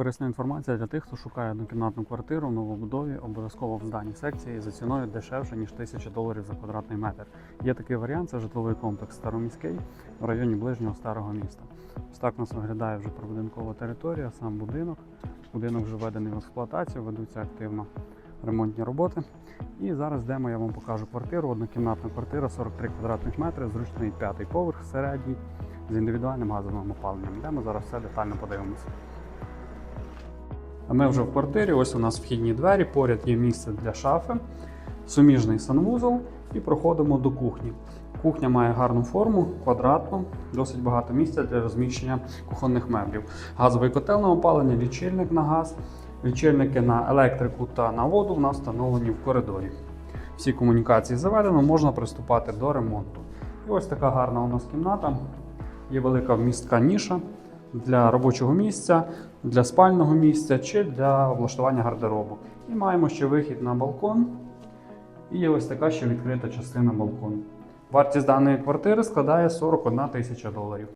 Корисна інформація для тих, хто шукає однокімнатну квартиру в новобудові, обов'язково в зданій секції за ціною дешевше, ніж 1000 доларів за квадратний метр. Є такий варіант, це житловий комплекс Староміський в районі ближнього старого міста. Ось так у нас виглядає вже прибудинкова територія, сам будинок. Будинок вже введений в експлуатацію, ведуться активно ремонтні роботи. І зараз йдемо, я вам покажу квартиру. Однокімнатна квартира 43 квадратних метри, зручний п'ятий поверх середній з індивідуальним газовим опаленням. Йдемо зараз все детально подивимося. Ми вже в квартирі. Ось у нас вхідні двері, поряд є місце для шафи, суміжний санвузол і проходимо до кухні. Кухня має гарну форму, квадратну, досить багато місця для розміщення кухонних меблів. Газовий котел на опалення, лічильник на газ, лічильники на електрику та на воду в нас встановлені в коридорі. Всі комунікації заведено, можна приступати до ремонту. І ось така гарна у нас кімната. Є велика вмістка ніша для робочого місця, для спального місця чи для облаштування гардеробу. І маємо ще вихід на балкон. І є ось така ще відкрита частина балкону. Вартість даної квартири складає 41 тисяча доларів.